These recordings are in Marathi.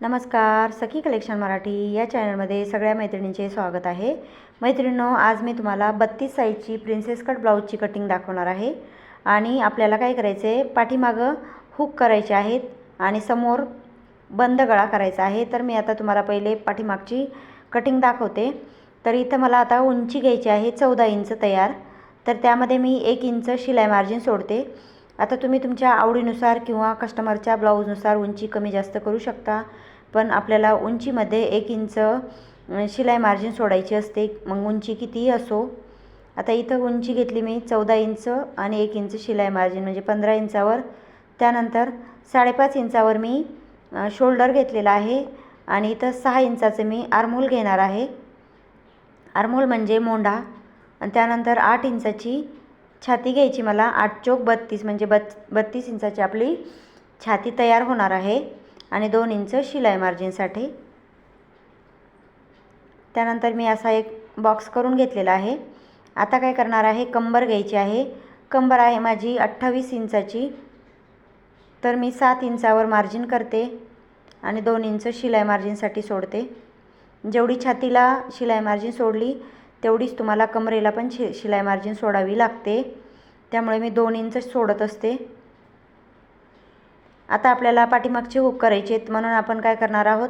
नमस्कार सखी कलेक्शन मराठी या चॅनलमध्ये सगळ्या मैत्रिणींचे स्वागत आहे. मैत्रिणींनो आज मी तुम्हाला बत्तीस साईजची प्रिन्सेस कट ब्लाऊजची कटिंग दाखवणार आहे. आणि आपल्याला काय करायचं आहे पाठीमागं हुक करायचे आहेत आणि समोर बंद गळा करायचा आहे. तर मी आता तुम्हाला पहिले पाठीमागची कटिंग दाखवते. तर इथं मला आता उंची घ्यायची आहे चौदा इंच तयार. तर त्यामध्ये मी एक इंच शिलाई मार्जिन सोडते. आता तुम्ही तुमच्या आवडीनुसार किंवा कस्टमरच्या ब्लाऊजनुसार उंची कमी जास्त करू शकता. पण आपल्याला उंचीमध्ये एक इंच शिलाई मार्जिन सोडायची असते. मग उंची कितीही असो आता इथं उंची घेतली मी चौदा इंच आणि एक इंच शिलाई मार्जिन म्हणजे पंधरा इंचावर. त्यानंतर साडेपाच इंचावर मी शोल्डर घेतलेला आहे आणि इथं सहा इंचाचं मी आर्मोल घेणार आहे. आर्मोल म्हणजे मोंढा. आणि त्यानंतर आठ इंचाची छाती घ्यायची मला आठ चोक बत्तीस म्हणजे बत् बत्तीस इंचाची आपली छाती तयार होणार आहे. आणि दोन इंच शिलाई मार्जिनसाठी त्यानंतर मी असा एक बॉक्स करून घेतलेला आहे. आता काय करणार आहे? कंबर घ्यायची आहे. कंबर आहे माझी अठ्ठावीस इंचाची. तर मी सात इंचावर मार्जिन करते आणि दोन इंच शिलाई मार्जिनसाठी सोडते. जेवढी छातीला शिलाई मार्जिन सोडली तेवढीच तुम्हाला कमरेला पण शि शिलाई मार्जिन सोडावी लागते. त्यामुळे मी दोन इंच सोडत असते. आता आपल्याला पाठीमागचे हुक करायचे आहेत. म्हणून आपण काय करणार आहोत?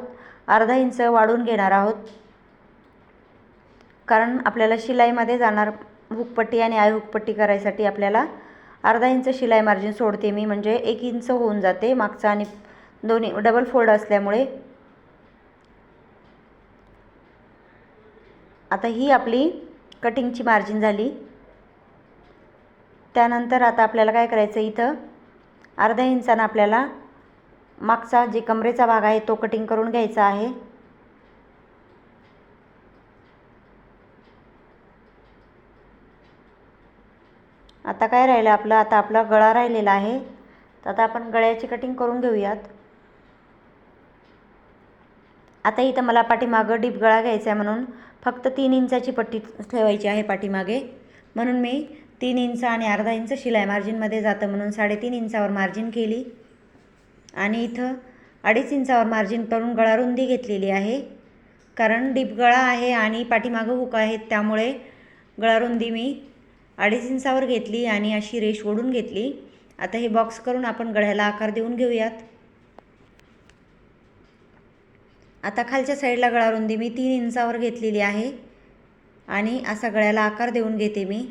अर्धा इंच वाढून घेणार आहोत. कारण आपल्याला शिलाईमध्ये जाणार हुकपट्टी आणि आय हुकपट्टी करायसाठी आपल्याला अर्धा इंच शिलाई मार्जिन सोडते मी. म्हणजे एक इंच होऊन जाते मागचा आणि दोन्ही डबल फोल्ड असल्यामुळे. आता ही आपली कटिंगची मार्जिन झाली. त्यानंतर आता आपल्याला काय करायचं इथं? अर्ध्या इंचानं आपल्याला मागचा जे कमरेचा भाग आहे तो कटिंग करून घ्यायचा आहे. आता काय राहिलं आपलं? आता आपला गळा राहिलेला आहे. तर आता आपण गळ्याची कटिंग करून घेऊयात. आता इथं मला पाठीमागं डीप गळा घ्यायचा आहे म्हणून फक्त तीन इंचाची पट्टी ठेवायची आहे पाठीमागे. म्हणून मी तीन इंच आणि अर्धा इंच शिलाई मार्जिनमध्ये जातं म्हणून साडेतीन इंचावर मार्जिन केली. आणि इथं अडीच इंचावर मार्जिन करून गळा रुंदी घेतलेली आहे. कारण डीप गळा आहे आणि पाठीमागं हुक आहेत त्यामुळे गळा रुंदी मी अडीच इंचावर घेतली आणि अशी रेष ओढून घेतली. आता हे बॉक्स करून आपण गळ्याला आकार देऊन घेऊयात. आता खालच्या साईडला गळा रुंदी मी तीन इंचावर घेतलेली आहे. आणि असा गळ्याला आकार देऊन घेते मी.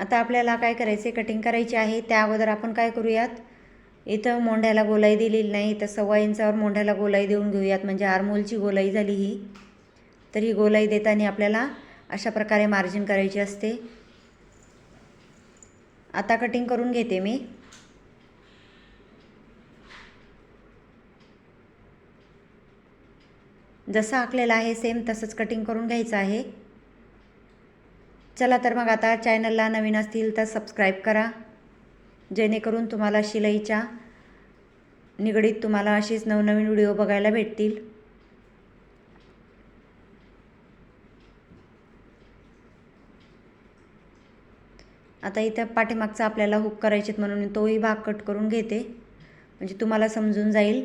आता आपल्याला काय करायचे कटिंग करायची आहे. त्या अगोदर आपण काय करूयात? इथं मोंढ्याला गोलाई दिलेली नाही. तर सव्वा इंचावर मोंढ्याला गोलाई देऊन घेऊयात. म्हणजे आरमोलची गोलाई झाली ही. तर ही गोलाई देताना आपल्याला अशा प्रकारे मार्जिन करायची असते. आता कटिंग करून घेते मी. जसं आखलेलं आहे सेम तसंच कटिंग करून घ्यायचं आहे. चला तर मग आता चॅनलला नवीन असतील तर सबस्क्राईब करा. जेणेकरून तुम्हाला शिलाईच्या निगडीत तुम्हाला अशीच नवनवीन व्हिडिओ बघायला भेटतील. आता इथं पाठीमागचा आपल्याला हुक करायचे म्हणून मी तोही भाग कट करून घेते. म्हणजे तुम्हाला समजून जाईल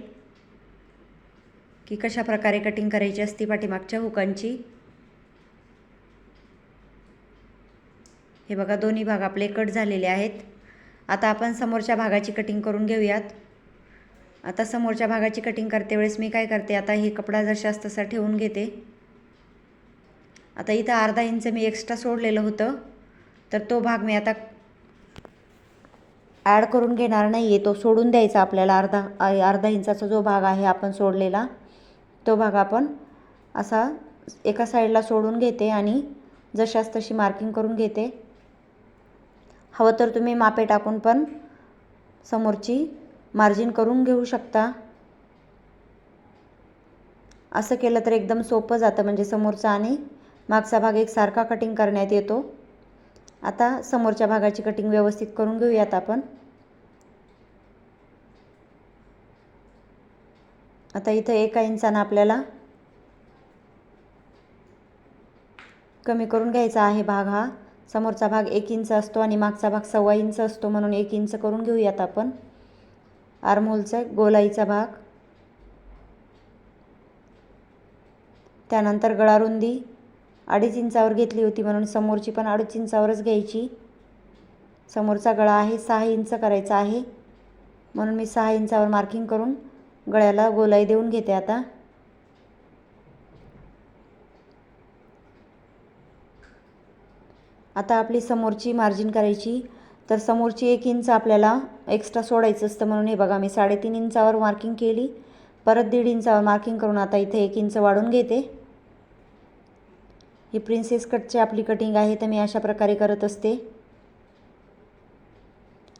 की कशा प्रकारे कटिंग करायची असती पाठीमागच्या हुकांची हे बघा दोन्ही भाग आपले कट झालेले आहेत. आता आपण समोरच्या भागाची कटिंग करून घेऊयात. आता समोरच्या भागाची कटिंग करते वेळेस मी काय करते आता हे कपडा जशास तसा ठेवून घेते. आता इथं अर्धा इंच मी एक्स्ट्रा सोडलेलं होतं तर तो भाग मी आता ॲड करून घेणार नाही आहे तो सोडून द्यायचा आपल्याला अर्धा अर्धा इंचाचा जो भाग आहे आपण सोडलेला तो भाग आपण असा एका साईडला सोडून घेते आणि जशास तशी मार्किंग करून घेते. हवं तर तुम्ही मापे टाकून पण समोरची मार्जिन करून घेऊ शकता. असं केलं तर एकदम सोपं जातं म्हणजे समोरचा आणि मागचा भाग एकसारखा कटिंग करण्यात येतो. आता समोरच्या भागाची कटिंग व्यवस्थित करून घेऊयात आपण. आता इथं एका इंचानं आपल्याला कमी करून घ्यायचा आहे भाग हा. समोरचा भाग एक इंच असतो आणि मागचा भाग सव्वा इंच असतो म्हणून एक इंच करून घेऊयात आपण. आर्महोलचा गोलाईचा भाग. त्यानंतर गळारुंदी अडीच इंचावर घेतली होती म्हणून समोरची पण अडीच इंचावरच घ्यायची. समोरचा गळा आहे सहा इंच करायचा आहे म्हणून मी सहा इंचावर मार्किंग करून गळ्याला गोलाई देऊन घेते आता. आता आपली समोरची मार्जिन करायची. तर समोरची एक इंच आपल्याला एक्स्ट्रा सोडायचं असतं म्हणून हे बघा मी साडेतीन इंचावर मार्किंग केली. परत दीड इंचावर मार्किंग करून आता इथे एक इंच वाढून घेते. ही प्रिन्सेस कटची आपली कटिंग आहे तर मी अशा प्रकारे करत असते.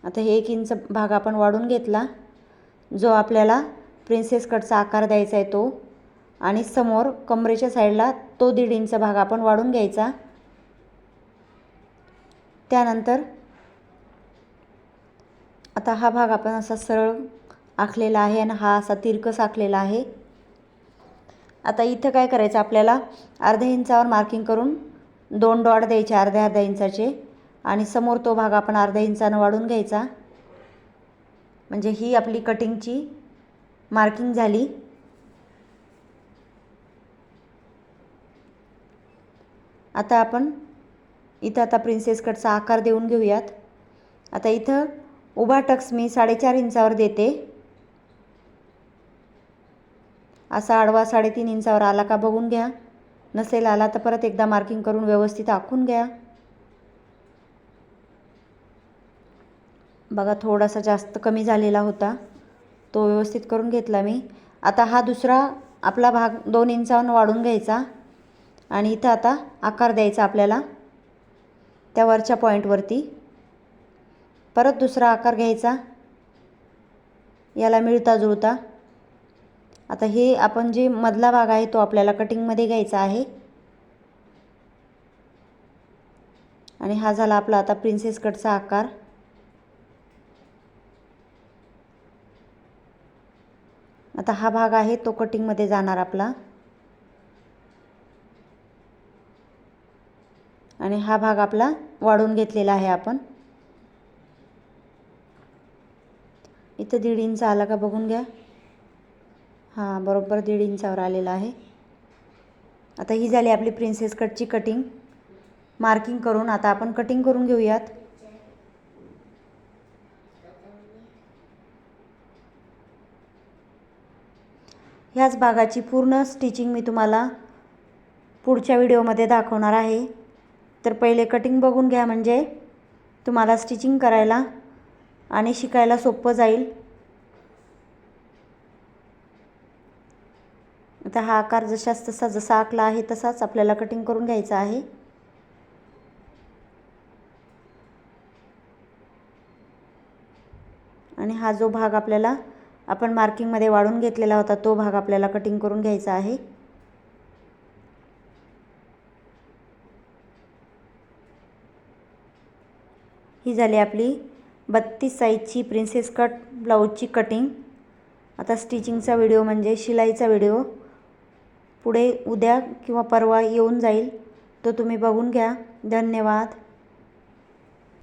आता हे एक इंच भाग आपण वाढून घेतला. जो आपल्याला प्रिन्सेस कटचा आकार द्यायचा आहे तो. आणि समोर कमरेच्या साईडला तो दीड इंच भाग आपण वाढून घ्यायचा. त्यानंतर आता हा भाग आपण असा सरळ आखलेला आहे आणि हा असा तिरकस आखलेला आहे. आता इथं काय करायचं? आपल्याला अर्ध्या इंचावर मार्किंग करून दोन डॉट द्यायचे अर्ध्या अर्ध्या इंचाचे आणि समोर तो भाग आपण अर्ध्या इंचानं वाढून घ्यायचा. म्हणजे ही आपली कटिंगची मार्किंग झाली. आता आपण इथं आता प्रिन्सेस कटचा आकार देऊन घेऊयात. आता इथं उभा टक्स मी साडेचार इंचावर देते. असा आडवा साडेतीन इंचावर आला का बघून घ्या. नसेल आला तर परत एकदा मार्किंग करून व्यवस्थित आखून घ्या. बघा थोडासा जास्त कमी झालेला होता. तो व्यवस्थित करून घेतला मी. आता हा दुसरा आपला भाग दोन इंचावर वाढून घ्यायचा. आणि इथं आता आकार द्यायचा आपल्याला. त्या वरच्या पॉईंटवरती परत दुसरा आकार घ्यायचा. याला मिळता जुळता. आता हे आपण जे मधला भाग आहे तो आपल्याला कटिंगमध्ये घ्यायचा आहे. आणि हा झाला आपला आता प्रिन्सेस कटचा आकार. आता हा भाग आहे तो कटिंगमध्ये जाणार आपला. आणि हा भाग आपला वाढून घेतलेला आहे आपण. इथं दीड इंच आला का बघून घ्या. हां बरोबर दीड इंचावर आलेला आहे. आता ही झाली आपली प्रिन्सेस कटची कटिंग मार्किंग करून आता आपण कटिंग करून घेऊयात. ह्याच भागाची पूर्ण स्टिचिंग मी तुम्हाला पुढच्या व्हिडिओमध्ये दाखवणार आहे. तर पहिले कटिंग बघून घ्या म्हणजे. तुम्हाला स्टिचिंग करायला आणि शिकायला सोपं जाईल. आता हा आकार जशाच तसा जसा आखला आहे तसाच आपल्याला कटिंग करून घ्यायचा आहे. आणि हा जो भाग आपल्याला आपण मार्किंगमध्ये वाढून घेतलेला होता तो भाग आपल्याला कटिंग करून घ्यायचा आहे. ही झाली आपली बत्तीस साईजची प्रिन्सेस कट ब्लाऊजची कटिंग आता स्टिचिंगचा व्हिडिओ म्हणजे शिलाईचा व्हिडिओ पुढे उद्या किंवा परवा येऊन जाईल. तो तुम्ही बघून घ्या. धन्यवाद.